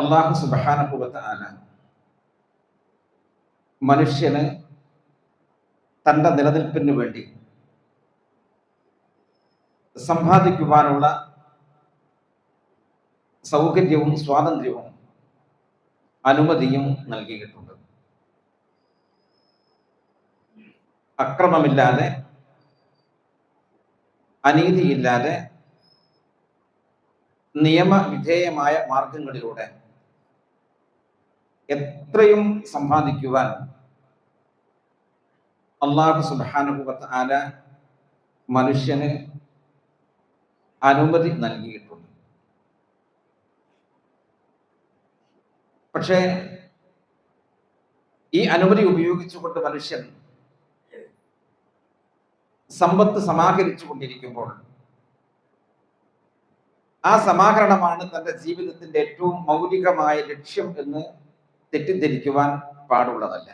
അള്ളാഹു സുബാനുഭവത്ത ആന മനുഷ്യന് തന്റെ നിലനിൽപ്പിന് വേണ്ടി സമ്പാദിക്കുവാനുള്ള സൗകര്യവും സ്വാതന്ത്ര്യവും അനുമതിയും നൽകിയിട്ടുണ്ട്. അക്രമമില്ലാതെ അനീതിയില്ലാതെ നിയമവിധേയമായ മാർഗങ്ങളിലൂടെ എത്രയും സമ്പാദിക്കുവാൻ അള്ളാഹു സുബാനുഭവത്ത് ആല മനുഷ്യന് അനുമതി നൽകിയിട്ടുണ്ട്. പക്ഷേ ഈ അനുമതി ഉപയോഗിച്ചുകൊണ്ട് മനുഷ്യൻ സമ്പത്ത് സമാഹരിച്ചു കൊണ്ടിരിക്കുമ്പോൾ ആ സമാഹരണമാണ് തന്റെ ജീവിതത്തിന്റെ ഏറ്റവും മൗലികമായ ലക്ഷ്യം എന്ന് തെറ്റിദ്ധരിക്കുവാൻ പാടുള്ളതല്ല.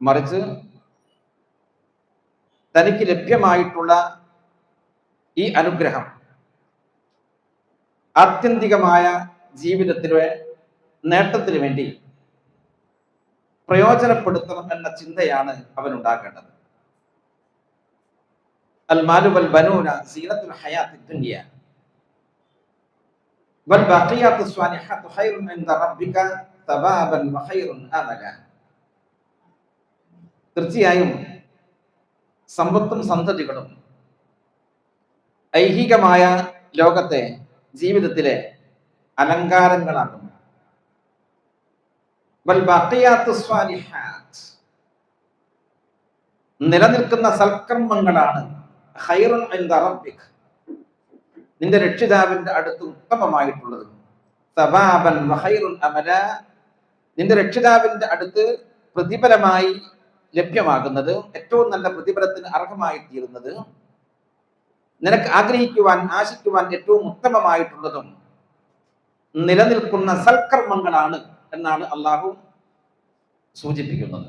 മറിച്ച് തനിക്ക് ലഭ്യമായിട്ടുള്ള ഈ അനുഗ്രഹം ആത്യന്തികമായ ജീവിതത്തിലെ നേട്ടത്തിന് വേണ്ടി പ്രയോജനപ്പെടുത്തണം എന്ന ചിന്തയാണ് അവൻ ഉണ്ടാക്കേണ്ടത് ബനൂന സീനത്തുൽ ഹയാത്തിന്റെ والباقيات الصالحات خير عند ربك ثوابا وخير املا തീർച്ചയായും സമ്പത്തും സന്തതികളും ഐഹികമായ ലോകത്തെ ജീവിതത്തിലെ അലങ്കാരങ്ങളാകുന്നു വൽ ബഖിയാത്തു സ്വാലിഹാത്ത് നിലനിൽക്കുന്ന സൽക്കർമ്മങ്ങളാണ് ഖൈറുൻ ഇൻദ റബ്ബിക് നിന്റെ രക്ഷിതാവിന്റെ അടുത്ത് ഉത്തമമായിട്ടുള്ളത്. സബാബൻ അമല. നിന്റെ രക്ഷിതാവിന്റെ അടുത്ത് പ്രതിഫലമായി ലഭ്യമാകുന്നത് ഏറ്റവും നല്ല പ്രതിഫലത്തിന് അർഹമായി തീരുന്നത്. നിനക്ക് ആഗ്രഹിക്കുവാൻ ആശിക്കുവാൻ ഏറ്റവും ഉത്തമമായിട്ടുള്ളതും നിലനിൽക്കുന്ന സൽക്കർമ്മങ്ങളാണ് എന്നാണ് അള്ളാഹു സൂചിപ്പിക്കുന്നത്.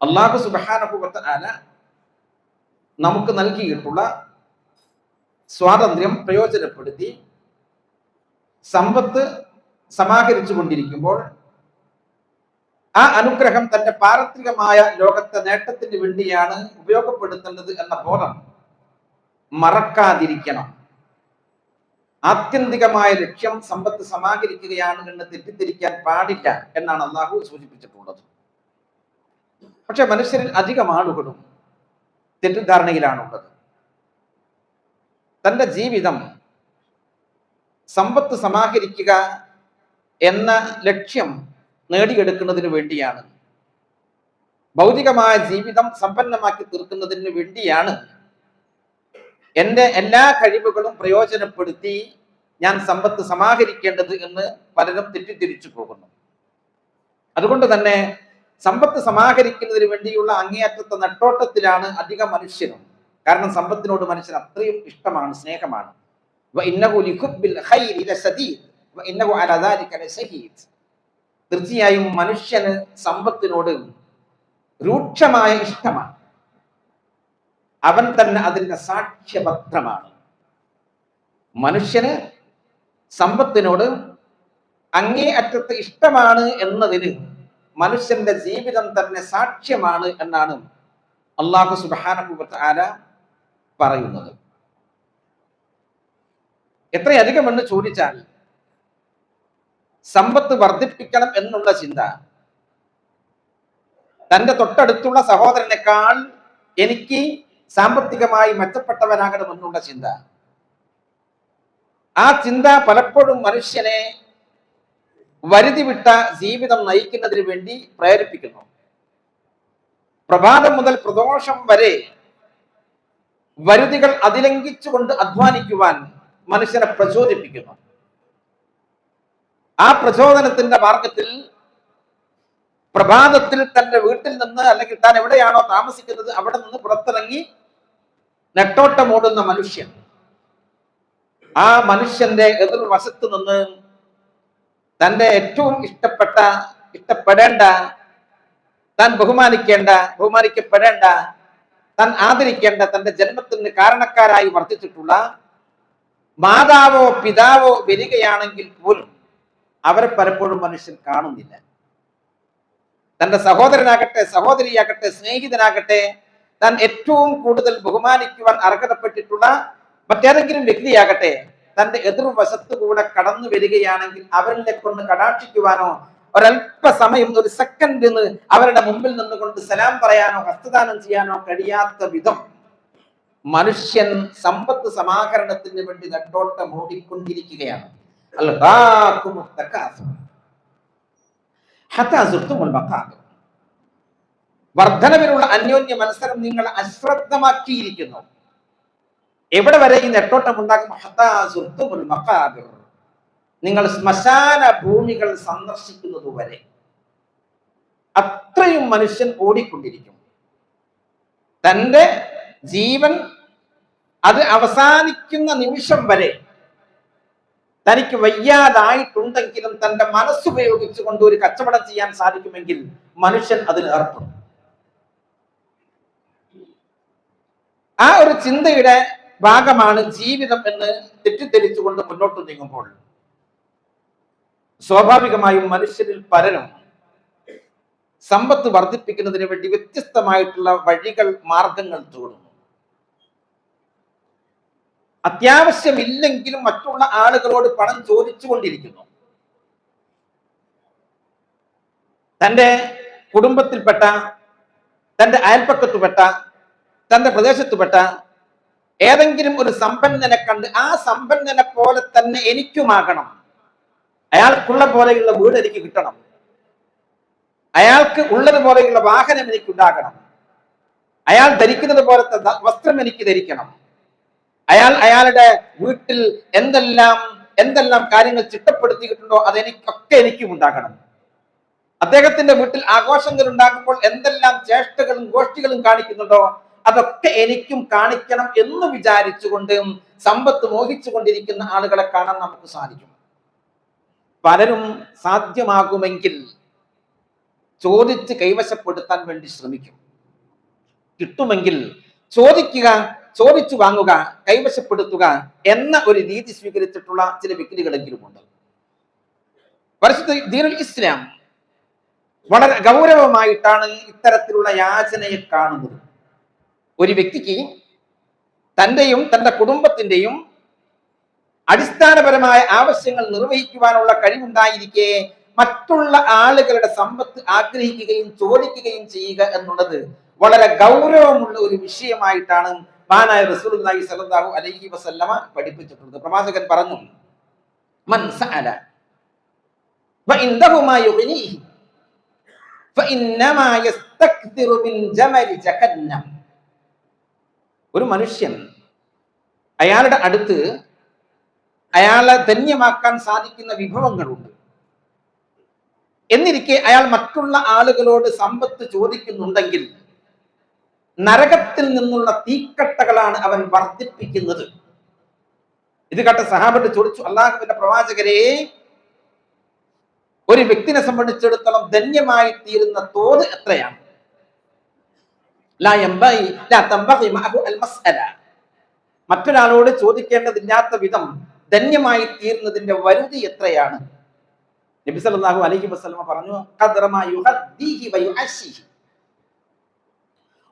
അള്ളാഹു ആന നമുക്ക് നൽകിയിട്ടുള്ള സ്വാതന്ത്ര്യം പ്രയോജനപ്പെടുത്തി സമ്പത്ത് സമാഹരിച്ചു കൊണ്ടിരിക്കുമ്പോൾ ആ അനുഗ്രഹം തന്റെ പാരത്രികമായ ലോകത്തെ നേട്ടത്തിന് വേണ്ടിയാണ് ഉപയോഗപ്പെടുത്തേണ്ടത് എന്ന ബോധം മറക്കാതിരിക്കണം. ആത്യന്തികമായ ലക്ഷ്യം സമ്പത്ത് സമാഹരിക്കുകയാണ് എന്ന് തെറ്റിദ്ധരിക്കാൻ പാടില്ല എന്നാണ് അള്ളാഹു സൂചിപ്പിച്ചിട്ടുള്ളത്. പക്ഷെ മനുഷ്യരിൽ അധികം ആളുകളും തെറ്റിദ്ധാരണയിലാണുള്ളത്. തന്റെ ജീവിതം സമ്പത്ത് സമാഹരിക്കുക എന്ന ലക്ഷ്യം നേടിയെടുക്കുന്നതിന് വേണ്ടിയാണ്. ഭൗതികമായ ജീവിതം സമ്പന്നമാക്കി തീർക്കുന്നതിന് വേണ്ടിയാണ്. എന്റെ എല്ലാ കഴിവുകളും പ്രയോജനപ്പെടുത്തി ഞാൻ സമ്പത്ത് സമാഹരിക്കേണ്ടത് എന്ന് പലരും തെറ്റിദ്ധരിച്ചു പോകുന്നു. അതുകൊണ്ട് തന്നെ സമ്പത്ത് സമാഹരിക്കുന്നതിന് വേണ്ടിയുള്ള അങ്ങേയറ്റത്തെ നെട്ടോട്ടത്തിലാണ് അധിക മനുഷ്യരും. കാരണം സമ്പത്തിനോട് മനുഷ്യൻ അത്രയും ഇഷ്ടമാണ് സ്നേഹമാണ്. തീർച്ചയായും മനുഷ്യന് സമ്പത്തിനോട് രൂക്ഷമായ ഇഷ്ടമാണ്. അവൻ തന്നെ അതിന്റെ സാക്ഷ്യപത്രമാണ്. മനുഷ്യന് സമ്പത്തിനോട് അങ്ങേ അറ്റത്ത് ഇഷ്ടമാണ് എന്നതിന് മനുഷ്യന്റെ ജീവിതം തന്നെ സാക്ഷ്യമാണ് എന്നാണ് അള്ളാഹു സുബാന ആല പറയുന്നത്. എത്രയധികം എന്ന് ചോദിച്ചാൽ സമ്പത്ത് വർദ്ധിപ്പിക്കണം എന്നുള്ള ചിന്ത. തന്റെ തൊട്ടടുത്തുള്ള സഹോദരനേക്കാൾ എനിക്ക് സാമ്പത്തികമായി മെച്ചപ്പെട്ടവനാകണമെന്നുള്ള ചിന്ത. ആ ചിന്ത പലപ്പോഴും മനുഷ്യനെ വരുതി വിട്ട ജീവിതം നയിക്കുന്നതിന് വേണ്ടി പ്രേരിപ്പിക്കുന്നു. പ്രഭാതം മുതൽ പ്രദോഷം വരെ വരുതികൾ അതിലംഘിച്ചുകൊണ്ട് അധ്വാനിക്കുവാൻ മനുഷ്യനെ പ്രചോദിപ്പിക്കുന്നു. ആ പ്രചോദനത്തിന്റെ മാർഗത്തിൽ പ്രഭാതത്തിൽ തന്റെ വീട്ടിൽ നിന്ന് അല്ലെങ്കിൽ താൻ എവിടെയാണോ താമസിക്കുന്നത് അവിടെ നിന്ന് പുറത്തിറങ്ങി നെട്ടോട്ടമോടുന്ന മനുഷ്യൻ. ആ മനുഷ്യന്റെ എതിർവശത്ത് നിന്ന് തന്റെ ഏറ്റവും ഇഷ്ടപ്പെട്ട ഇഷ്ടപ്പെടേണ്ട താൻ ബഹുമാനിക്കേണ്ട ബഹുമാനിക്കപ്പെടേണ്ട താൻ ആദരിക്കേണ്ട തന്റെ ജന്മത്തിന് കാരണക്കാരായി വർദ്ധിച്ചിട്ടുള്ള മാതാവോ പിതാവോ വരികയാണെങ്കിൽ പോലും അവരെ പലപ്പോഴും മനുഷ്യൻ കാണുന്നില്ല തന്റെ സഹോദരനാകട്ടെ സഹോദരിയാകട്ടെ സ്നേഹിതനാകട്ടെ താൻ ഏറ്റവും കൂടുതൽ ബഹുമാനിക്കുവാൻ അർഹതപ്പെട്ടിട്ടുള്ള മറ്റേതെങ്കിലും വ്യക്തിയാകട്ടെ തന്റെ എതിർവശത്തു കൂടെ കടന്നു വരികയാണെങ്കിൽ അവരിലെ കൊണ്ട് കടാക്ഷിക്കുവാനോ ഒരല്പ സമയം ഒരു സെക്കൻഡ് എന്ന് അവരുടെ മുമ്പിൽ നിന്നുകൊണ്ട് സലാം പറയാനോ ഹസ്തദാനം ചെയ്യാനോ കഴിയാത്ത വിധം മനുഷ്യൻ സമ്പത്ത് സമാഹരണത്തിന് വേണ്ടി നെട്ടോട്ടം ഓടിക്കൊണ്ടിരിക്കുകയാണ്. വർധനവിനുള്ള അന്യോന്യ മത്സരം നിങ്ങൾ അശ്രദ്ധമാക്കിയിരിക്കുന്നു. എവിടെ വരെ ഈ നെട്ടോട്ടം ഉണ്ടാക്കും. നിങ്ങൾ ശ്മശാന ഭൂമികൾ സന്ദർശിക്കുന്നത് വരെ അത്രയും മനുഷ്യൻ ഓടിക്കൊണ്ടിരിക്കും. തന്റെ ജീവൻ അത് അവസാനിക്കുന്ന നിമിഷം വരെ തനിക്ക് വയ്യാതായിട്ടുണ്ടെങ്കിലും തന്റെ മനസ്സുപയോഗിച്ചുകൊണ്ട് ഒരു കച്ചവടം ചെയ്യാൻ സാധിക്കുമെങ്കിൽ മനുഷ്യൻ അതിൽ ഏർപ്പെടും. ആ ഒരു ചിന്തയുടെ ഭാഗമാണ് ജീവിതം എന്ന് തെറ്റിദ്ധരിച്ചുകൊണ്ട് മുന്നോട്ട് നീങ്ങുമ്പോൾ സ്വാഭാവികമായും മനുഷ്യരിൽ പലരും സമ്പത്ത് വർദ്ധിപ്പിക്കുന്നതിന് വേണ്ടി വ്യത്യസ്തമായിട്ടുള്ള വഴികൾ മാർഗങ്ങൾ തേടുന്നു അത്യാവശ്യമില്ലെങ്കിലും മറ്റുള്ള ആളുകളോട് പണം ചോദിച്ചുകൊണ്ടിരിക്കുന്നു. തന്റെ കുടുംബത്തിൽപ്പെട്ട തന്റെ അയൽപ്പക്കത്തുപെട്ട തന്റെ പ്രദേശത്തുപെട്ട ഏതെങ്കിലും ഒരു സമ്പന്നനെ കണ്ട് ആ സമ്പന്നനെ പോലെ തന്നെ എനിക്കുമാകണം. അയാൾക്കുള്ള പോലെയുള്ള വീട് എനിക്ക് കിട്ടണം. അയാൾക്ക് ഉള്ളത് പോലെയുള്ള വാഹനം എനിക്ക് ഉണ്ടാകണം. അയാൾ ധരിക്കുന്നത് പോലത്തെ വസ്ത്രം എനിക്ക് ധരിക്കണം. അയാൾ അയാളുടെ വീട്ടിൽ എന്തെല്ലാം എന്തെല്ലാം കാര്യങ്ങൾ ചിട്ടപ്പെടുത്തിയിട്ടുണ്ടോ അതെനിക്കൊക്കെ എനിക്കും ഉണ്ടാകണം. അദ്ദേഹത്തിന്റെ വീട്ടിൽ ആഘോഷങ്ങൾ ഉണ്ടാകുമ്പോൾ എന്തെല്ലാം ചേഷ്ടകളും ഗോഷ്ഠികളും കാണിക്കുന്നുണ്ടോ അതൊക്കെ എനിക്കും കാണിക്കണം എന്ന് വിചാരിച്ചുകൊണ്ട് സമ്പത്ത് മോഹിച്ചു കൊണ്ടിരിക്കുന്ന ആളുകളെ കാണാൻ നമുക്ക് സാധിക്കും. പലരും സാധ്യമാകുമെങ്കിൽ ചോദിച്ച് കൈവശപ്പെടുത്താൻ വേണ്ടി ശ്രമിക്കും. കിട്ടുമെങ്കിൽ ചോദിക്കുക ചോദിച്ചു വാങ്ങുക കൈവശപ്പെടുത്തുക എന്ന ഒരു രീതി സ്വീകരിച്ചിട്ടുള്ള ചില വ്യക്തികളെങ്കിലും ഉണ്ട്. പരിശുദ്ധ ദീനുൽ ഇസ്ലാം വളരെ ഗൗരവമായിട്ടാണ് ഇത്തരത്തിലുള്ള യാചനയെ കാണുന്നത്. ഒരു വ്യക്തിക്ക് തന്റെയും തന്റെ കുടുംബത്തിന്റെയും അടിസ്ഥാനപരമായ ആവശ്യങ്ങൾ നിർവഹിക്കുവാനുള്ള കഴിവുണ്ടായിരിക്കെ മറ്റുള്ള ആളുകളുടെ സമ്പത്ത് ആഗ്രഹിക്കുകയും ചോദിക്കുകയും ചെയ്യുക എന്നുള്ളത് വളരെ ഗൗരവമുള്ള ഒരു വിഷയമായിട്ടാണ് മാനായ റസൂലുള്ളാഹി സ്വല്ലല്ലാഹു അലൈഹി വസല്ലമ പഠിപ്പിച്ചിട്ടുള്ളത്. പ്രവാചകൻ പറഞ്ഞു ഒരു മനുഷ്യൻ അയാളുടെ അടുത്ത് അയാളെ ധന്യമാക്കാൻ സാധിക്കുന്ന വിഭവങ്ങളുണ്ട്. എന്നിരിക്കെ അയാൾ മറ്റുള്ള ആളുകളോട് സമ്പത്ത് ചോദിക്കുന്നുണ്ടെങ്കിൽ നരകത്തിൽ നിന്നുള്ള തീക്കട്ടകളാണ് അവൻ വർദ്ധിപ്പിക്കുന്നത്. ഇത് കേട്ട സഹാബത്ത് ചോദിച്ചു അള്ളാഹുവിന്റെ പ്രവാചകരെ ഒരു വ്യക്തിനെ സംബന്ധിച്ചിടത്തോളം ധന്യമായി തീരുന്ന തോത് എത്രയാണ്? മറ്റൊരാളോട് ചോദിക്കേണ്ടതില്ലാത്ത വിധം ധന്യമായി തീരുന്നതിന്റെ വരുതി എത്രയാണ്? നബി സല്ലല്ലാഹു അലൈഹി വസല്ലമ പറഞ്ഞു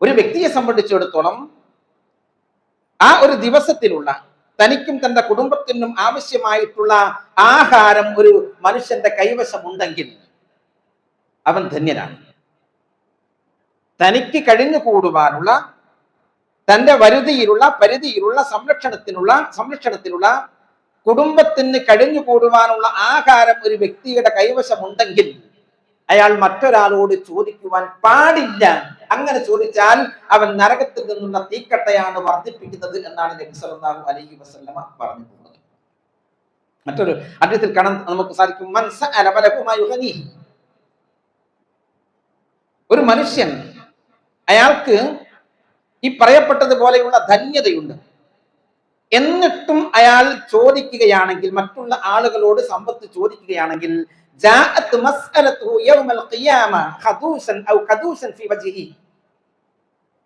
ഒരു വ്യക്തിയെ സംബന്ധിച്ചിടത്തോളം ആ ഒരു ദിവസത്തിലുള്ള തനിക്കും തന്റെ കുടുംബത്തിനും ആവശ്യമായിട്ടുള്ള ആഹാരം ഒരു മനുഷ്യന്റെ കൈവശമുണ്ടെങ്കിൽ അവൻ ധന്യനാണ്. തനിക്ക് കഴിഞ്ഞുകൂടുവാനുള്ള തന്റെ വരുതിയിലുള്ള പരിധിയിലുള്ള സംരക്ഷണത്തിനുള്ള സംരക്ഷണത്തിലുള്ള കുടുംബത്തിന് കഴിഞ്ഞു കൂടുവാനുള്ള ആഹാരം ഒരു വ്യക്തിയുടെ കൈവശമുണ്ടെങ്കിൽ അയാൾ മറ്റൊരാളോട് ചോദിക്കുവാൻ പാടില്ല. അങ്ങനെ ചോദിച്ചാൽ അവൻ നരകത്തിൽ നിന്നുള്ള തീക്കട്ടയാണ് വർദ്ധിപ്പിക്കുന്നത് എന്നാണ് നബി സല്ലല്ലാഹു അലൈഹി വസല്ലമ പറഞ്ഞിട്ടുള്ളത്. മറ്റൊരു അദ്ദേഹത്തിൽ കാണാൻ നമുക്ക് സാധിക്കും മൻ സഅല മാ യുഗ്നീഹി. ഒരു മനുഷ്യൻ അയാൾക്ക് ഈ പറയപ്പെട്ടതുപോലെയുള്ള ധന്യതയുണ്ട്. എന്നിട്ടും അയാൾ ചോദിക്കുകയാണെങ്കിൽ മറ്റുള്ള ആളുകളോട് സമ്പത്ത് ചോദിക്കുകയാണെങ്കിൽ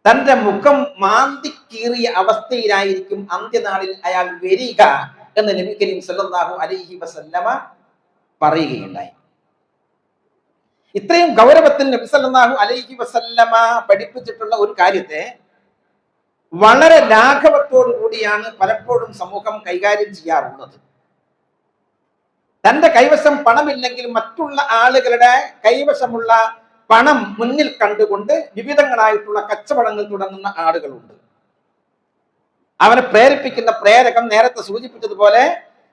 തന്റെ മുഖം മാന്തി കീറിയ അവസ്ഥയിലായിരിക്കും അന്ത്യനാളിൽ അയാൾ വരിക എന്ന് നബി കരീം സല്ലല്ലാഹു അലൈഹി വസല്ലമ പറയുകയുണ്ടായി. ഇത്രയും ഗൗരവത്തിൽ നബി സല്ലല്ലാഹു അലൈഹി വസല്ലമ പഠിപ്പിച്ചിട്ടുള്ള ഒരു കാര്യത്തെ വളരെ ലാഘവത്തോടു കൂടിയാണ് പലപ്പോഴും സമൂഹം കൈകാര്യം ചെയ്യാറുള്ളത്. തന്റെ കൈവശം പണമില്ലെങ്കിൽ മറ്റുള്ള ആളുകളുടെ കൈവശമുള്ള പണം മുന്നിൽ കണ്ടുകൊണ്ട് വിവിധങ്ങളായിട്ടുള്ള കച്ചവടങ്ങൾ തുടങ്ങുന്ന ആളുകളുണ്ട്. അവനെ പ്രേരിപ്പിക്കുന്ന പ്രേരകം നേരത്തെ സൂചിപ്പിച്ചതുപോലെ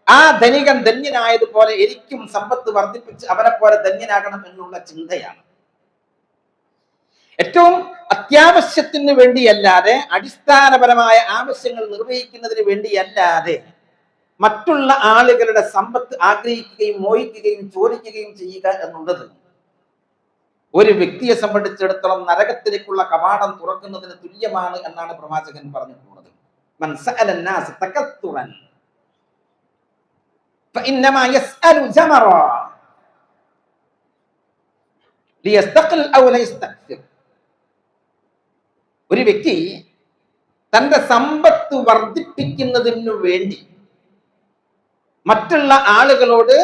ആ ധനികൻ ധന്യനായതുപോലെ എനിക്കും സമ്പത്ത് വർദ്ധിപ്പിച്ച് അവനെ പോലെ ധന്യനാകണം എന്നുള്ള ചിന്തയാണ്. ഏറ്റവും അത്യാവശ്യത്തിന് വേണ്ടിയല്ലാതെ അടിസ്ഥാനപരമായ ആവശ്യങ്ങൾ നിർവഹിക്കുന്നതിന് വേണ്ടിയല്ലാതെ മറ്റുള്ള ആളുകളുടെ സമ്പത്ത് ആഗ്രഹിക്കുകയും മോഹിക്കുകയും ചോദിക്കുകയും ചെയ്യുക എന്നുള്ളത് ഒരു വ്യക്തിയെ സംബന്ധിച്ചിടത്തോളം നരകത്തിലേക്കുള്ള കവാടം തുറക്കുന്നതിന് തുല്യമാണ് എന്നാണ് പ്രവാചകൻ പറഞ്ഞിട്ടുള്ളത് من ഒരു വ്യക്തി തന്റെ സമ്പത്ത് വർദ്ധിപ്പിക്കുന്നതിനു വേണ്ടി മറ്റുള്ള ആളുകളോട്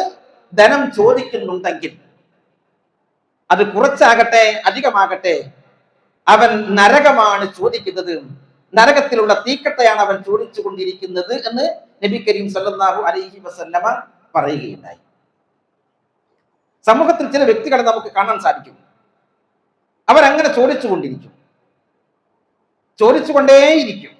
ധനം ചോദിക്കുന്നുണ്ടെങ്കിൽ അത് കുറച്ചാകട്ടെ അധികമാകട്ടെ അവൻ നരകമാണ് ചോദിക്കുന്നത്. നരകത്തിലുള്ള തീക്കട്ടയാണ് അവൻ ചോദിച്ചു കൊണ്ടിരിക്കുന്നത് എന്ന് നബി കരീം സല്ലാഹു അലൈഹി വസല്ലമ പറയുകയുണ്ടായി. സമൂഹത്തിൽ ചില വ്യക്തികളെ നമുക്ക് കാണാൻ സാധിക്കും. അവരങ്ങനെ ചോദിച്ചു കൊണ്ടിരിക്കും ചോദിച്ചുകൊണ്ടേയിരിക്കും.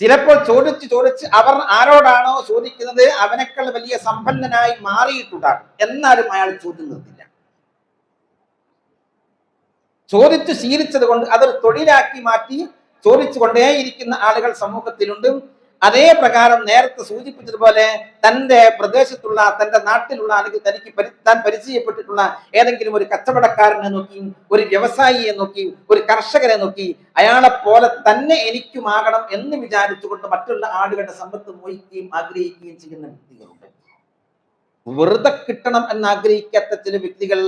ചിലപ്പോൾ ചോദിച്ച് ചോദിച്ച് അവർ ആരോടാണോ ചോദിക്കുന്നത് അവനേക്കാൾ വലിയ സമ്പന്നനായി മാറിയിട്ടുണ്ടാകും. എന്നാലും അയാൾ ചോദ്യം നിർത്തില്ല. ചോദിച്ചു ശീലിച്ചത് കൊണ്ട് അതൊരു തൊഴിലാക്കി മാറ്റി ചോദിച്ചുകൊണ്ടേയിരിക്കുന്ന ആളുകൾ സമൂഹത്തിലുണ്ട്. അതേ പ്രകാരം നേരത്തെ സൂചിപ്പിച്ചതുപോലെ തന്റെ പ്രദേശത്തുള്ള തന്റെ നാട്ടിലുള്ള അല്ലെങ്കിൽ തനിക്ക് പരി താൻ പരിചയപ്പെട്ടിട്ടുള്ള ഏതെങ്കിലും ഒരു കച്ചവടക്കാരനെ നോക്കി ഒരു വ്യവസായിയെ നോക്കി ഒരു കർഷകരെ നോക്കി അയാളെ പോലെ തന്നെ എനിക്കുമാകണം എന്ന് വിചാരിച്ചുകൊണ്ട് മറ്റുള്ള ആളുകളുടെ സമ്പത്ത് മോഹിക്കുകയും ആഗ്രഹിക്കുകയും ചെയ്യുന്ന വ്യക്തികളുണ്ട്. വെറുതെ കിട്ടണം എന്ന് ആഗ്രഹിക്കാത്ത ചില വ്യക്തികൾ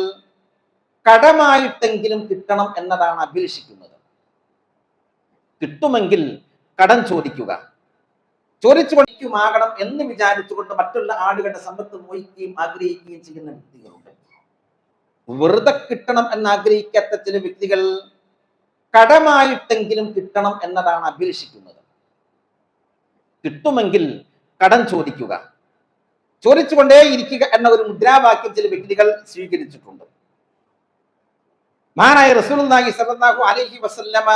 കടമായിട്ടെങ്കിലും കിട്ടണം എന്നതാണ് അഭിലഷിക്കുന്നത് കിട്ടുമെങ്കിൽ കടം ചോദിക്കുക. ചോദിച്ചു കൊണ്ടിരിക്കുമാകണം എന്ന് വിചാരിച്ചുകൊണ്ട് മറ്റുള്ള ആളുകളുടെ സമ്പത്ത് മോഹിക്കുകയും ആഗ്രഹിക്കുകയും ചെയ്യുന്ന വ്യക്തികളുണ്ട്. വെറുതെ കിട്ടണം എന്ന് ആഗ്രഹിക്കാത്ത ചില വ്യക്തികൾ കടമായിട്ടെങ്കിലും കിട്ടണം എന്നതാണ് അഭിലഷിക്കുന്നത്. കിട്ടുമെങ്കിൽ കടം ചോദിക്കുക. ചോദിച്ചുകൊണ്ടേ ഇരിക്കുക എന്ന ഒരു മുദ്രാവാക്യം ചില വ്യക്തികൾ സ്വീകരിച്ചിട്ടുണ്ട്. മഹാനായ റസൂലുള്ളാഹി സ്വല്ലല്ലാഹു അലൈഹി വസല്ലമ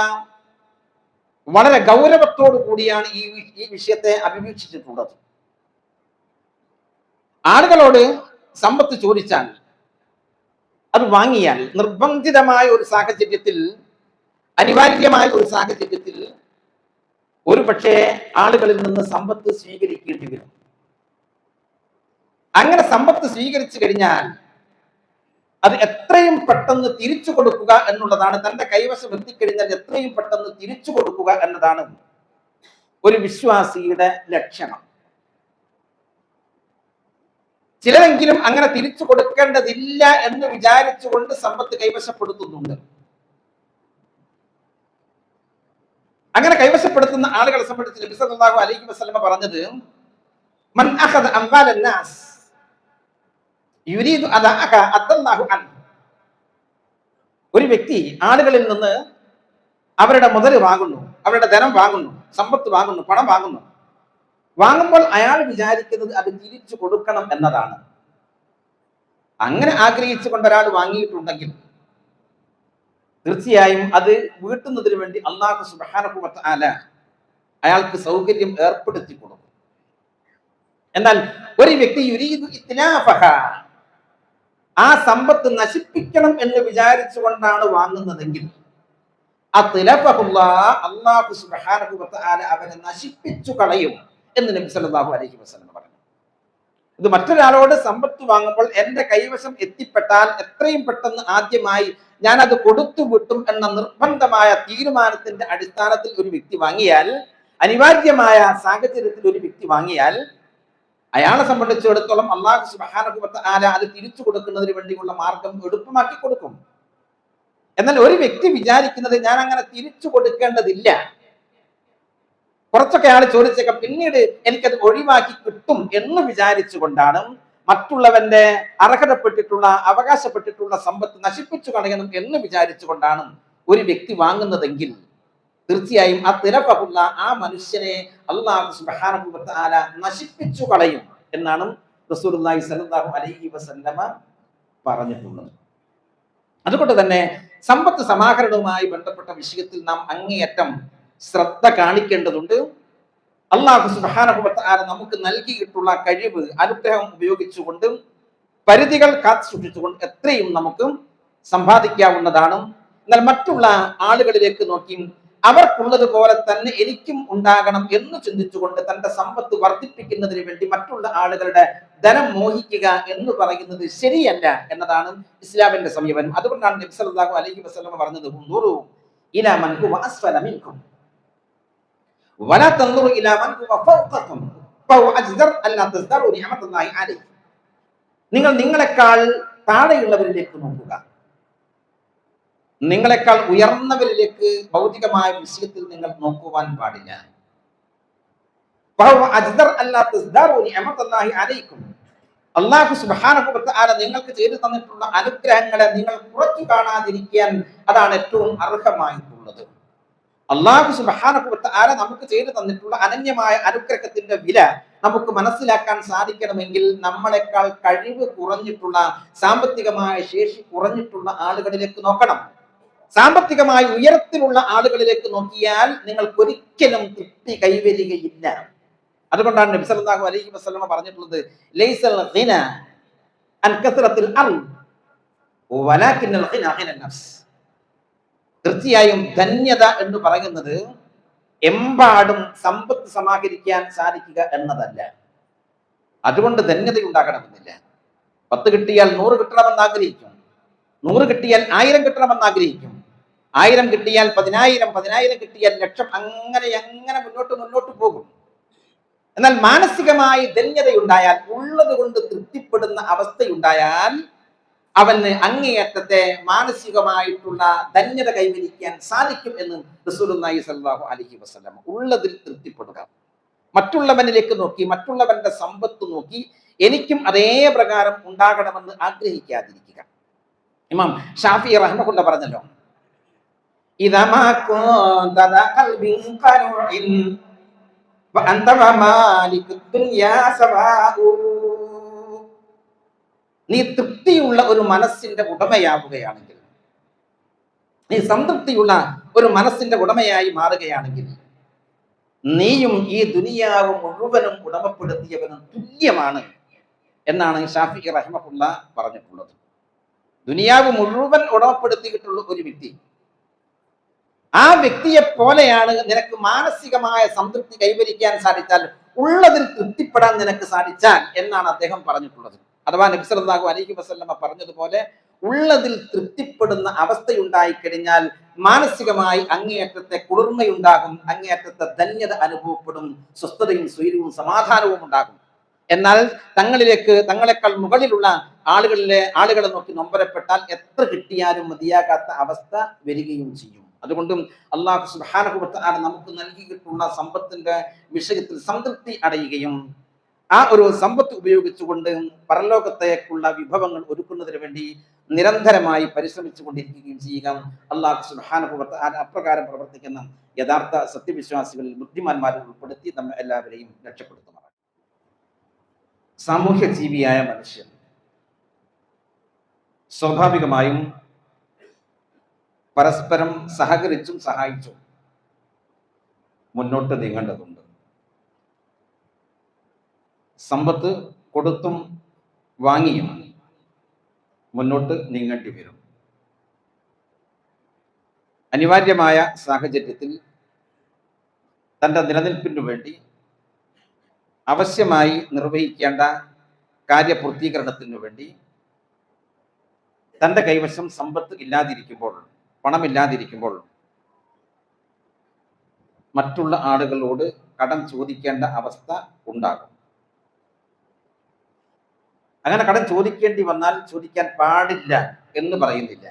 വളരെ ഗൗരവത്തോടു കൂടിയാണ് ഈ ഈ വിഷയത്തെ അഭിവീക്ഷിച്ചിട്ടുള്ളത് ആളുകളോട് സമ്പത്ത് ചോദിച്ചാൽ അത് വാങ്ങിയാൽ നിർബന്ധിതമായ ഒരു സാഹചര്യത്തിൽ അനിവാര്യമായ ഒരു സാഹചര്യത്തിൽ ഒരു പക്ഷേ ആളുകളിൽ നിന്ന് സമ്പത്ത് സ്വീകരിക്കേണ്ടി വരും. അങ്ങനെ സമ്പത്ത് സ്വീകരിച്ചു കഴിഞ്ഞാൽ അത് എത്രയും പെട്ടെന്ന് തിരിച്ചു കൊടുക്കുക എന്നുള്ളതാണ്. തന്റെ കൈവശം എത്തിക്കഴിഞ്ഞാൽ എത്രയും പെട്ടെന്ന് തിരിച്ചു കൊടുക്കുക എന്നതാണ് ഒരു വിശ്വാസിയുടെ ലക്ഷണം. ചിലരെങ്കിലും അങ്ങനെ തിരിച്ചു കൊടുക്കേണ്ടതില്ല എന്ന് വിചാരിച്ചുകൊണ്ട് സമ്പത്ത് കൈവശപ്പെടുത്തുന്നുണ്ട്. അങ്ങനെ കൈവശപ്പെടുത്തുന്ന ആളുകളെ സംബന്ധിച്ച് അലൈഹി വസല്ലമ പറഞ്ഞത് മൻ അഖദ അംവാലൻ നാസ് യുരീദു അൻ ഒരു വ്യക്തി ആളുകളിൽ നിന്ന് അവരുടെ മുതൽ വാങ്ങുന്നു അവരുടെ ധനം വാങ്ങുന്നു സമ്പത്ത് വാങ്ങുന്നു പണം വാങ്ങുന്നു. വാങ്ങുമ്പോൾ അയാൾ വിചാരിക്കുന്നത് അത് തിരിച്ചു കൊടുക്കണം എന്നതാണ്. അങ്ങനെ ആഗ്രഹിച്ചു കൊണ്ട് ഒരാൾ വാങ്ങിയിട്ടുണ്ടെങ്കിൽ തീർച്ചയായും അത് വീട്ടുന്നതിന് വേണ്ടി അള്ളാഹു സുബ്ഹാനഹു ആല അയാൾക്ക് സൗകര്യം ഏർപ്പെടുത്തി കൊടുക്കും എന്നാൽ ഒരു വ്യക്തി ആ സമ്പത്ത് നശിപ്പിക്കണം എന്ന് വിചാരിച്ചുകൊണ്ടാണ് വാങ്ങുന്നതെങ്കിൽ അള്ളാഹു സുബ്ഹാനഹു വ അവനെ നശിപ്പിച്ചു കളയും എന്ന് നബി സല്ലല്ലാഹു അലൈഹി വസല്ലം പറഞ്ഞു. ഇത് മറ്റൊരാളോട് സമ്പത്ത് വാങ്ങുമ്പോൾ എന്റെ കൈവശം എത്തിപ്പെട്ടാൽ എത്രയും പെട്ടെന്ന് ആദ്യമായി ഞാൻ അത് കൊടുത്തു വിട്ടും എന്ന നിർബന്ധമായ തീരുമാനത്തിന്റെ അടിസ്ഥാനത്തിൽ ഒരു വ്യക്തി വാങ്ങിയാൽ അനിവാര്യമായ സാഹചര്യത്തിൽ ഒരു വ്യക്തി വാങ്ങിയാൽ അയാളെ സംബന്ധിച്ചിടത്തോളം അള്ളാഹു സുബാനകുബത്ത് ആല അത് തിരിച്ചു കൊടുക്കുന്നതിന് വേണ്ടിയുള്ള മാർഗം എളുപ്പമാക്കി കൊടുക്കും. എന്നാൽ ഒരു വ്യക്തി വിചാരിക്കുന്നത് ഞാൻ അങ്ങനെ തിരിച്ചു കൊടുക്കേണ്ടതില്ല. കുറച്ചൊക്കെ ആൾ ചോദിച്ചേക്കാം പിന്നീട് എനിക്കത് ഒഴിവാക്കി കിട്ടും എന്ന് വിചാരിച്ചുകൊണ്ടാണ് മറ്റുള്ളവന്റെ അർഹതപ്പെട്ടിട്ടുള്ള അവകാശപ്പെട്ടിട്ടുള്ള സമ്പത്ത് നശിപ്പിച്ചു കളയണം എന്ന് വിചാരിച്ചുകൊണ്ടാണ് ഒരു വ്യക്തി വാങ്ങുന്നതെങ്കിൽ തീർച്ചയായും ആ തിരപ്പുള്ള ആ മനുഷ്യനെ അള്ളാഹു ആല നശിപ്പിച്ചു കളയും എന്നാണ് അലൈഹി വസല്ലമ പറഞ്ഞിട്ടുള്ളത്. അതുകൊണ്ട് തന്നെ സമ്പത്ത് സമാഹരണവുമായി ബന്ധപ്പെട്ട വിഷയത്തിൽ നാം അങ്ങേയറ്റം ശ്രദ്ധ കാണിക്കേണ്ടതുണ്ട്. അള്ളാഹു സുബാനഹുബത്താര നമുക്ക് നൽകിയിട്ടുള്ള കഴിവ് അനുഗ്രഹം ഉപയോഗിച്ചുകൊണ്ട് പരിധികൾ കാത്തു സൂക്ഷിച്ചുകൊണ്ട് എത്രയും നമുക്ക് സമ്പാദിക്കാവുന്നതാണ്. എന്നാൽ മറ്റുള്ള ആളുകളിലേക്ക് നോക്കി അവർക്കുള്ളത് പോലെ തന്നെ എനിക്കും ഉണ്ടാകണം എന്ന് ചിന്തിച്ചുകൊണ്ട് തന്റെ സമ്പത്ത് വർദ്ധിപ്പിക്കുന്നതിന് വേണ്ടി മറ്റുള്ള ആളുകളുടെ ധനം മോഹിക്കുക എന്ന് പറയുന്നത് ശരിയല്ല എന്നതാണ് ഇസ്ലാമിന്റെ സമീപനം. അതുകൊണ്ടാണ് നബി സല്ലല്ലാഹു അലൈഹി വസല്ലം പറഞ്ഞത് മൻ അസ്ഫല വലാ മൻ അല്ലാ തസ്ദറു നിങ്ങൾ നിങ്ങളെക്കാൾ താഴെയുള്ളവരിലേക്ക് നോക്കുക. നിങ്ങളെക്കാൾ ഉയർന്നവരിലേക്ക് ഭൗതികമായ വിഷയത്തിൽ നിങ്ങൾ നോക്കുവാൻ പാടില്ല. അള്ളാഹു സുബാനഹുബത്താല നിങ്ങൾക്ക് ചെയ്തു തന്നിട്ടുള്ള അനുഗ്രഹങ്ങളെ നിങ്ങൾ കുറച്ചു കാണാതിരിക്കാൻ അതാണ് ഏറ്റവും അർഹമായിട്ടുള്ളത്. അള്ളാഹു സുബാനഹുബത്താല നമുക്ക് ചെയ്തു തന്നിട്ടുള്ള അനന്യമായ അനുഗ്രഹത്തിന്റെ വില നമുക്ക് മനസ്സിലാക്കാൻ സാധിക്കണമെങ്കിൽ നമ്മളെക്കാൾ കഴിവ് കുറഞ്ഞിട്ടുള്ള സാമ്പത്തികമായ ശേഷി കുറഞ്ഞിട്ടുള്ള ആളുകളിലേക്ക് നോക്കണം. സാമ്പത്തികമായി ഉയരത്തിലുള്ള ആളുകളിലേക്ക് നോക്കിയാൽ നിങ്ങൾക്ക് ഒരിക്കലും തൃപ്തി കൈവരികയില്ല. അതുകൊണ്ടാണ് നബി സല്ലല്ലാഹു അലൈഹി വസല്ലമ പറഞ്ഞിട്ടുള്ളത് ലൈസൽ ഗിന അൻ ഗിന നഫ്സ്. തീർച്ചയായും ധന്യത എന്ന് പറയുന്നത് എമ്പാടും സമ്പത്ത് സമാഹരിക്കാൻ സാധിക്കുക എന്നതല്ല. അതുകൊണ്ട് ധന്യത ഉണ്ടാകണമെന്നില്ല പത്ത് കിട്ടിയാൽ നൂറ് കിട്ടണമെന്ന് ആഗ്രഹിക്കും നൂറ് കിട്ടിയാൽ ആയിരം കിട്ടണമെന്ന് ആഗ്രഹിക്കും ആയിരം കിട്ടിയാൽ പതിനായിരം പതിനായിരം കിട്ടിയാൽ ലക്ഷം. അങ്ങനെ അങ്ങനെ മുന്നോട്ട് മുന്നോട്ട് പോകും? എന്നാൽ മാനസികമായി ധന്യതയുണ്ടായാൽ ഉള്ളത് കൊണ്ട് തൃപ്തിപ്പെടുന്ന അവസ്ഥയുണ്ടായാൽ അവന് അങ്ങേയറ്റത്തെ മാനസികമായിട്ടുള്ള ധന്യത കൈവരിക്കാൻ സാധിക്കും എന്ന് റസൂലുള്ളാഹി സ്വല്ലല്ലാഹു അലൈഹി വസല്ലം ഉള്ളതിൽ തൃപ്തിപ്പെടുക. മറ്റുള്ളവനിലേക്ക് നോക്കി മറ്റുള്ളവന്റെ സമ്പത്ത് നോക്കി എനിക്കും അതേ പ്രകാരം ഉണ്ടാകണമെന്ന് ആഗ്രഹിക്കാതിരിക്കുക. ഇമാം ഷാഫി റഹ്മഹുല്ല പറഞ്ഞല്ലോ ഇതമാ കുന്ത ദാ ഖൽബിൻ ഖനുഇൻ وأنت ومالك الدنيا سواء നീ തൃപ്തിയുള്ള ഒരു മനസ്സിന്റെ ഉടമയാവുകയാണെങ്കിൽ നീ സംതൃപ്തിയുള്ള ഒരു മനസ്സിന്റെ ഉടമയായി മാറുകയാണെങ്കിൽ നീയും ഈ ദുനിയാവ് മുഴുവനും ഉടമപ്പെടുത്തിയവനും തുല്യമാണ് എന്നാണ് ഷാഫി റഹ്മഹുല്ല പറഞ്ഞിട്ടുള്ളത് ദുനിയാവ് മുഴുവൻ ഉടമപ്പെടുത്തിയിട്ടുള്ള ഒരു വ്യക്തി ആ വ്യക്തിയെ പോലെയാണ് നിനക്ക് മാനസികമായ സംതൃപ്തി കൈവരിക്കാൻ സാധിച്ചാൽ ഉള്ളതിൽ തൃപ്തിപ്പെടാൻ നിനക്ക് സാധിച്ചാൽ എന്നാണ് അദ്ദേഹം പറഞ്ഞിട്ടുള്ളത്. അഥവാ നബി സല്ലല്ലാഹു അലൈഹി വസല്ലമ പറഞ്ഞതുപോലെ ഉള്ളതിൽ തൃപ്തിപ്പെടുന്ന അവസ്ഥയുണ്ടായി കഴിഞ്ഞാൽ മാനസികമായി അങ്ങേയറ്റത്തെ കുളിർമയുണ്ടാകും അങ്ങേയറ്റത്തെ ധന്യത അനുഭവപ്പെടും സ്വസ്ഥതയും സ്വൈര്യവും സമാധാനവും ഉണ്ടാകും. എന്നാൽ തങ്ങളിലേക്ക് തങ്ങളെക്കാൾ മുകളിലുള്ള ആളുകളിലെ ആളുകളെ നോക്കി നൊമ്പരപ്പെട്ടാൽ എത്ര കിട്ടിയാലും മതിയാകാത്ത അവസ്ഥ വരികയും ചെയ്യും. അതുകൊണ്ടും അള്ളാഹു സുബാനഹുബത്താണ് നമുക്ക് നൽകിയിട്ടുള്ള സമ്പത്തിന്റെ വിഷയത്തിൽ സംതൃപ്തി അടയുകയും ആ ഒരു സമ്പത്ത് ഉപയോഗിച്ചുകൊണ്ട് പരലോകത്തേക്കുള്ള വിഭവങ്ങൾ ഒരുക്കുന്നതിന് വേണ്ടി നിരന്തരമായി പരിശ്രമിച്ചു കൊണ്ടിരിക്കുകയും ചെയ്യുക അള്ളാഹു സുബാനഹുബത്ത് അപ്രകാരം പ്രവർത്തിക്കുന്ന യഥാർത്ഥ സത്യവിശ്വാസികളിൽ ബുദ്ധിമാന്മാരിൽ ഉൾപ്പെടുത്തി നമ്മൾ എല്ലാവരെയും രക്ഷപ്പെടുത്തുന്നതാണ് സാമൂഹ്യ ജീവിയായ മനുഷ്യൻ സ്വാഭാവികമായും പരസ്പരം സഹകരിച്ചും സഹായിച്ചും മുന്നോട്ട് നീങ്ങേണ്ടതുണ്ട്. സമ്പത്ത് കൊടുത്തും വാങ്ങിയും മുന്നോട്ട് നീങ്ങേണ്ടി വരും. അനിവാര്യമായ സാഹചര്യത്തിൽ തന്റെ നിലനിൽപ്പിനു വേണ്ടി ആവശ്യമായി നിർവഹിക്കേണ്ട കാര്യപൂർത്തീകരണത്തിനു വേണ്ടി തന്റെ കൈവശം സമ്പത്ത് ഇല്ലാതിരിക്കുമ്പോൾ പണമില്ലാതിരിക്കുമ്പോൾ മറ്റുള്ള ആളുകളോട് കടം ചോദിക്കേണ്ട അവസ്ഥ ഉണ്ടാകും. അങ്ങനെ കടം ചോദിക്കേണ്ടി വന്നാൽ ചോദിക്കാൻ പാടില്ല എന്ന് പറയുന്നില്ല.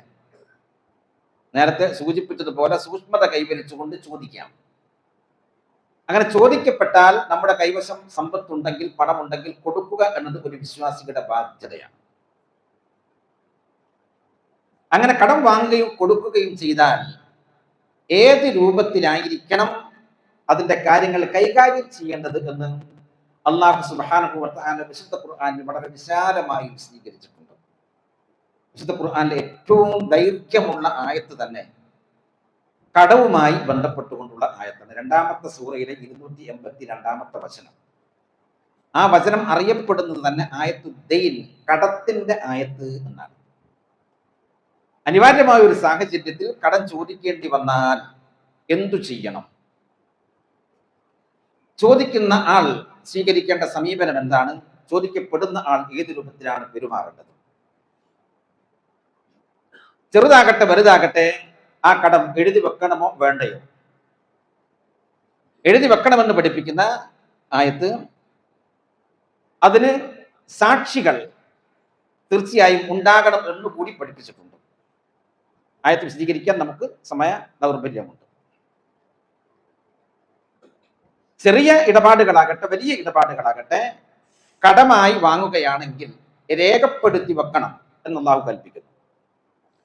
നേരത്തെ സൂചിപ്പിച്ചതുപോലെ സൂക്ഷ്മത കൈവരിച്ചുകൊണ്ട് ചോദിക്കാം. അങ്ങനെ ചോദിക്കപ്പെട്ടാൽ നമ്മുടെ കൈവശം സമ്പത്തുണ്ടെങ്കിൽ പണമുണ്ടെങ്കിൽ കൊടുക്കുക എന്നത് ഒരു വിശ്വാസിയുടെ ബാധ്യതയാണ്. അങ്ങനെ കടം വാങ്ങുകയും കൊടുക്കുകയും ചെയ്താൽ ഏത് രൂപത്തിലായിരിക്കണം അതിന്റെ കാര്യങ്ങൾ കൈകാര്യം ചെയ്യേണ്ടത് എന്ന് അള്ളാഹു സുബാനുഭവത്താന്റെ വിശുദ്ധ ഖുർആാനിൽ വളരെ വിശാലമായി വിശദീകരിച്ചിട്ടുണ്ട്. വിശുദ്ധ ഖുർആാനിലെ ഏറ്റവും ദൈർഘ്യമുള്ള ആയത്ത് തന്നെ കടവുമായി ബന്ധപ്പെട്ടുകൊണ്ടുള്ള ആയത്താണ്. രണ്ടാമത്തെ സൂറയിലെ ഇരുന്നൂറ്റി എൺപത്തി രണ്ടാമത്തെ വചനം. ആ വചനം അറിയപ്പെടുന്നത് തന്നെ ആയത്ത് ദൈൻ കടത്തിന്റെ ആയത്ത് എന്നാണ്. അനിവാര്യമായ ഒരു സാഹചര്യത്തിൽ കടം ചോദിക്കേണ്ടി വന്നാൽ എന്തു ചെയ്യണം? ചോദിക്കുന്ന ആൾ സ്വീകരിക്കേണ്ട സമീപനം എന്താണ്? ചോദിക്കപ്പെടുന്ന ആൾ ഏത് രൂപത്തിലാണ് പെരുമാറേണ്ടത്? ചെറുതാകട്ടെ വലുതാകട്ടെ ആ കടം എഴുതി വെക്കണമോ വേണ്ടയോ? എഴുതി വെക്കണമെന്ന് പഠിപ്പിക്കുന്ന ആയത്ത് അതിന് സാക്ഷികൾ തീർച്ചയായും ഉണ്ടാകണം എന്ന് കൂടി പഠിപ്പിച്ചിട്ടുണ്ട്. ആയത്ത് വിശദീകരിക്കാൻ നമുക്ക് സമയ ദൗർബല്യമുണ്ട്. ചെറിയ ഇടപാടുകളാകട്ടെ വലിയ ഇടപാടുകളാകട്ടെ കടമായി വാങ്ങുകയാണെങ്കിൽ രേഖപ്പെടുത്തി വെക്കണം എന്നുള്ളാഹു കൽപ്പിക്കുന്നു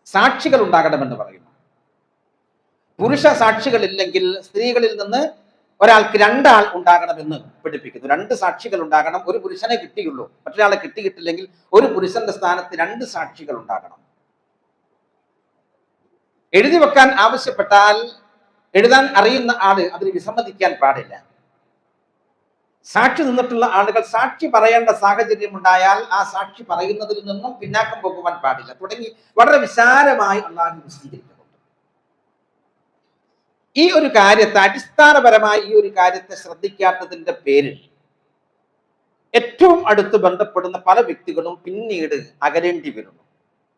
സാക്ഷികൾ ഉണ്ടാകണമെന്ന് പറയുന്നു. പുരുഷ സാക്ഷികളില്ലെങ്കിൽ സ്ത്രീകളിൽ നിന്ന് ഒരാൾക്ക് രണ്ടാൾ ഉണ്ടാകണമെന്ന് പഠിപ്പിക്കുന്നു. രണ്ട് സാക്ഷികൾ ഉണ്ടാകണം ഒരു പുരുഷനെ കിട്ടിയുള്ളൂ. മറ്റൊരാളെ കിട്ടിയിട്ടില്ലെങ്കിൽ ഒരു പുരുഷന്റെ സ്ഥാനത്ത് രണ്ട് സാക്ഷികൾ ഉണ്ടാകണം. എഴുതി വെക്കാൻ ആവശ്യപ്പെട്ടാൽ എഴുതാൻ അറിയുന്ന ആൾ അതിന് വിസമ്മതിക്കാൻ പാടില്ല. സാക്ഷി നിന്നിട്ടുള്ള ആളുകൾ സാക്ഷി പറയേണ്ട സാഹചര്യം ഉണ്ടായാൽ ആ സാക്ഷി പറയുന്നതിൽ നിന്നും പിന്നാക്കം പോകുവാൻ പാടില്ല. തുടങ്ങി വളരെ വിശാലമായി അള്ളാഹു വിശദീകരിക്കുന്നുണ്ട്. ഈ ഒരു കാര്യത്തെ അടിസ്ഥാനപരമായി ഈ ഒരു കാര്യത്തെ ശ്രദ്ധിക്കാത്തതിന്റെ പേരിൽ ഏറ്റവും അടുത്ത് ബന്ധപ്പെടുന്ന പല വ്യക്തികളും പിന്നീട് അകലേണ്ടി വരുന്നു.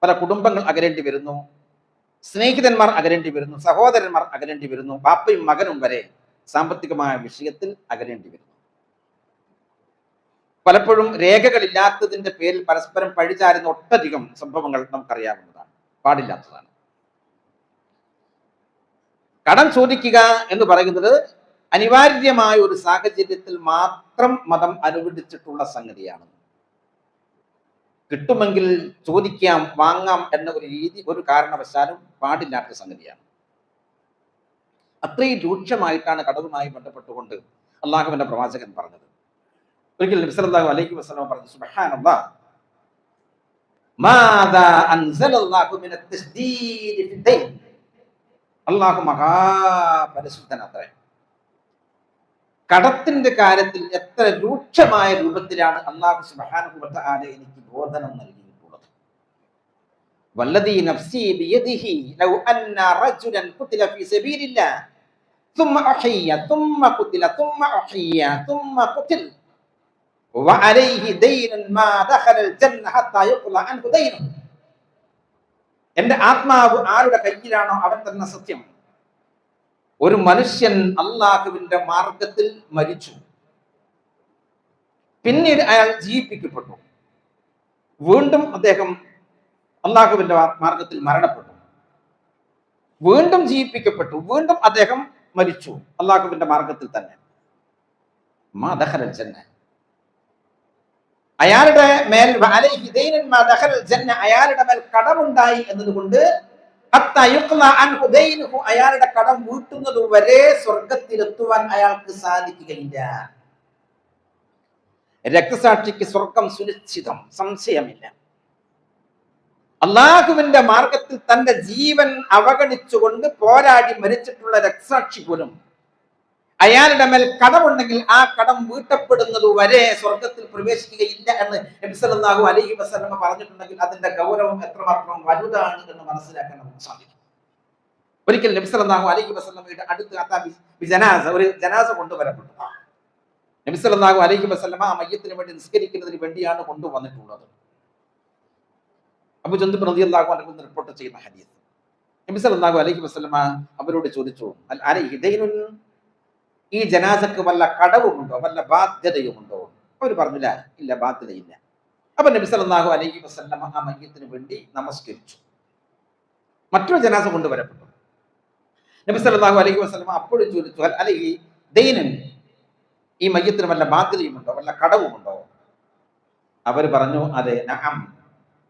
പല കുടുംബങ്ങൾ അകലേണ്ടി വരുന്നു. സ്നേഹിതന്മാർ അകലേണ്ടി വരുന്നു സഹോദരന്മാർ അകലേണ്ടി വരുന്നു ബാപ്പയും മകനും വരെ സാമ്പത്തികമായ വിഷയത്തിൽ അകലേണ്ടി വരുന്നു. പലപ്പോഴും രേഖകളില്ലാത്തതിന്റെ പേരിൽ പരസ്പരം പഴിചാരുന്ന ഒട്ടധികം സംഭവങ്ങൾ നമുക്കറിയാവുന്നതാണ് പാടില്ലാത്തതാണ്. കടം ചോദിക്കുക എന്ന് പറയുന്നത് അനിവാര്യമായ ഒരു സാഹചര്യത്തിൽ മാത്രം മതം അനുവദിച്ചിട്ടുള്ള സംഗതിയാണ്. കിട്ടുമെങ്കിൽ ചോദിക്കാം വാങ്ങാം എന്ന ഒരു രീതി ഒരു കാരണവശാലും പാടില്ലാത്ത സംഗതിയാണ്. അത്രയും രൂക്ഷമായിട്ടാണ് കടവുമായി ബന്ധപ്പെട്ടുകൊണ്ട് അള്ളാഹുവിന്റെ പ്രവാചകൻ പറഞ്ഞത്. ഒരിക്കൽ നബിസലാഹു അലൈഹി വസല്ലം പറഞ്ഞു അള്ളാഹു മഹാപരിശുദ്ധൻ അത്രേ. കടത്തിന്റെ കാര്യത്തിൽ എത്ര രൂക്ഷമായ രൂപത്തിലാണ് അള്ളാഹു സുബ്ഹാനഹു വതആല എനിക്ക് ബോധനം നൽകിയിട്ടുള്ളത് വല്ലദീ നഫ്സി ബിയദിഹി ലൗ അന്ന റജുലൻ ഖുതില ഫീ സബീലില്ലാഹ് ثم أحيا ثم قتل ثم أحيا ثم قتل وعليه دين ما دخل الجنة حتى يقضى عنه دينه എന്റെ ആത്മാവ് ആരുടെ കയ്യിലാണോ അവൻ തന്നെ സത്യം ഒരു മനുഷ്യൻ അള്ളാഹുവിന്റെ മാർഗത്തിൽ മരിച്ചു. പിന്നീട് അയാൾ ജീവിപ്പിക്കപ്പെട്ടു വീണ്ടും അദ്ദേഹം അള്ളാഹുവിന്റെ മാർഗത്തിൽ മരണപ്പെട്ടു. വീണ്ടും ജീവിപ്പിക്കപ്പെട്ടു വീണ്ടും അദ്ദേഹം മരിച്ചു. അള്ളാഹുവിന്റെ മാർഗത്തിൽ തന്നെ. അയാളുടെ മേൽ അയാളുടെ മേൽ കടമുണ്ടായി എന്നതുകൊണ്ട് അയാളുടെ കടം വീട്ടുന്നത് വരെ സ്വർഗത്തിലെത്തുവാൻ അയാൾക്ക് സാധിക്കുകയില്ല. രക്തസാക്ഷിക്ക് സ്വർഗം സുനിശ്ചിതം സംശയമില്ല. അള്ളാഹുവിന്റെ മാർഗത്തിൽ തന്റെ ജീവൻ അവഗണിച്ചുകൊണ്ട് പോരാടി മരിച്ചിട്ടുള്ള രക്തസാക്ഷി പോലും അയാളുടെ മേൽ കടമുണ്ടെങ്കിൽ ആ കടം വീട്ടപ്പെടുന്നത് വരെ സ്വർഗത്തിൽ പ്രവേശിക്കുകയില്ല എന്ന് എബ്സലാഹു അലഹി വസ്ലമ പറഞ്ഞിട്ടുണ്ടെങ്കിൽ അതിന്റെ ഗൗരവം എത്രമാത്രം വലുതാണ് എന്ന് മനസ്സിലാക്കാൻ നമുക്ക് സാധിക്കും. ഒരിക്കൽ നബിസലാഹു അലഹി വസ്ലമയുടെ അടുത്ത് ജനാസ ഒരു ജനാസ കൊണ്ടുവരപ്പെട്ടു നബിസലാഹു അലഹി വസ്ലമ ആ മയ്യത്തിന് വേണ്ടി നിസ്കരിക്കുന്നതിന് വേണ്ടിയാണ് കൊണ്ടുവന്നിട്ടുള്ളത്. അബു ചന്ദ് പ്രതി അള്ളാഹു റിപ്പോർട്ട് ചെയ്യുന്ന ഹദീസ്. നബിസലാഹു അലഹി വസ്ലമ അവരോട് ചോദിച്ചു ഈ ജനാസക്ക് വല്ല കടവുമുണ്ടോ? വല്ല ബാധ്യതയുമുണ്ടോ? അവർ പറഞ്ഞില്ല ഇല്ല ബാധ്യതയില്ല. അപ്പൊ നബി സല്ലല്ലാഹു അലൈഹി വസല്ലമ ആ മയ്യത്തിന് വേണ്ടി നമസ്കരിച്ചു. മറ്റൊരു ജനാസ കൊണ്ടുവരപ്പെട്ടു. നബി സല്ലല്ലാഹു അലൈഹി വസല്ലമ അപ്പോഴും ചോദിച്ചു അല്ലെങ്കിൽ ദൈനം ഈ മയ്യത്തിന് വല്ല ബാധ്യതയുമുണ്ടോ? വല്ല കടവുമുണ്ടോ? അവർ പറഞ്ഞു അതെ നഹം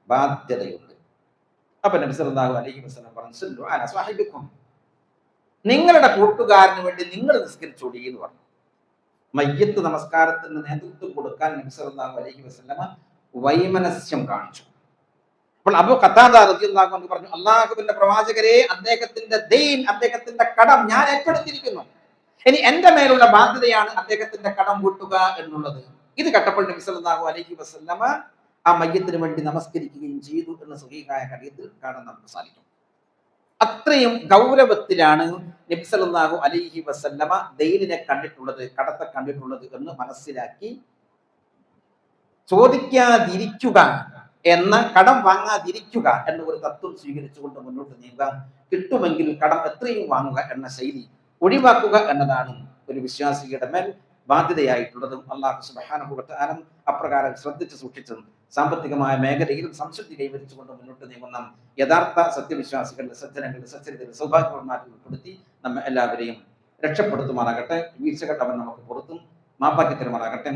ബാധ്യതയുണ്ട്. അപ്പൊ നബി സല്ലല്ലാഹു അലൈഹി വസല്ലം പറഞ്ഞു "സല്ലു നിങ്ങളുടെ കൂട്ടുകാരന് വേണ്ടി നിങ്ങൾ നിസ്കരിച്ചോടി എന്ന് പറഞ്ഞു. മയ്യത്ത് നമസ്കാരത്തിന് നേതൃത്വം കൊടുക്കാൻ നബി സല്ലല്ലാഹു അലൈഹി വസല്ലമ വൈമനസ്യം കാണിച്ചു. അപ്പോൾ അബു അൻഹു പറഞ്ഞു അള്ളാഹുവിന്റെ പ്രവാചകരെ അദ്ദേഹത്തിന്റെ ദൈൻ അദ്ദേഹത്തിന്റെ കടം ഞാൻ ഏറ്റെടുത്തിരിക്കുന്നു. ഇനി എന്റെ മേലുള്ള ബാധ്യതയാണ് അദ്ദേഹത്തിന്റെ കടം കൂട്ടുക എന്നുള്ളത്. ഇത് കേട്ടപ്പോൾ നബി സല്ലല്ലാഹു അലൈഹി വസല്ലമ ആ മയ്യത്തിന് വേണ്ടി നമസ്കരിക്കുകയും ചെയ്തു എന്ന് സുഹീകായ കാര്യത്തിൽ കാണാൻ നമുക്ക് സാധിക്കും. അത്രയും ഗൗരവത്തിലാണ് നബി സല്ലല്ലാഹു അലൈഹി വസല്ലമ ദൈനിനെ കണ്ടിട്ടുള്ളത് കടത്തെ കണ്ടിട്ടുള്ളത് എന്ന് മനസ്സിലാക്കി ചോദിക്കാതിരിക്കുക എന്ന കടം വാങ്ങാതിരിക്കുക എന്ന ഒരു തത്വം സ്വീകരിച്ചുകൊണ്ട് മുന്നോട്ട് നീങ്ങുക കിട്ടുമെങ്കിൽ കടം എത്രയും വാങ്ങുക എന്ന ശൈലി ഒഴിവാക്കുക എന്നതാണ് ഒരു വിശ്വാസിയുടെ മേൽ ബാധ്യതയായിട്ടുള്ളതും അള്ളാഹു സുബാനുഭവത്താനും അപ്രകാരം ശ്രദ്ധിച്ച് സൂക്ഷിച്ചതും സാമ്പത്തികമായ മേഖലയിലും സംശുദ്ധി കൈവരിച്ചുകൊണ്ട് മുന്നോട്ട് നീങ്ങുന്ന യഥാർത്ഥ സത്യവിശ്വാസികളുടെ സജ്ജനങ്ങളുടെ സച്ചരിതരുടെ സൗഭാഗ്യവന്മാരിൽ ഉൾപ്പെടുത്തി നമ്മെ എല്ലാവരെയും രക്ഷപ്പെടുത്തുമാറാകട്ടെ. വീഴ്ചകൾ അവൻ നമുക്ക് പുറത്തും മാപ്പാക്കി തരുമാറാകട്ടെ.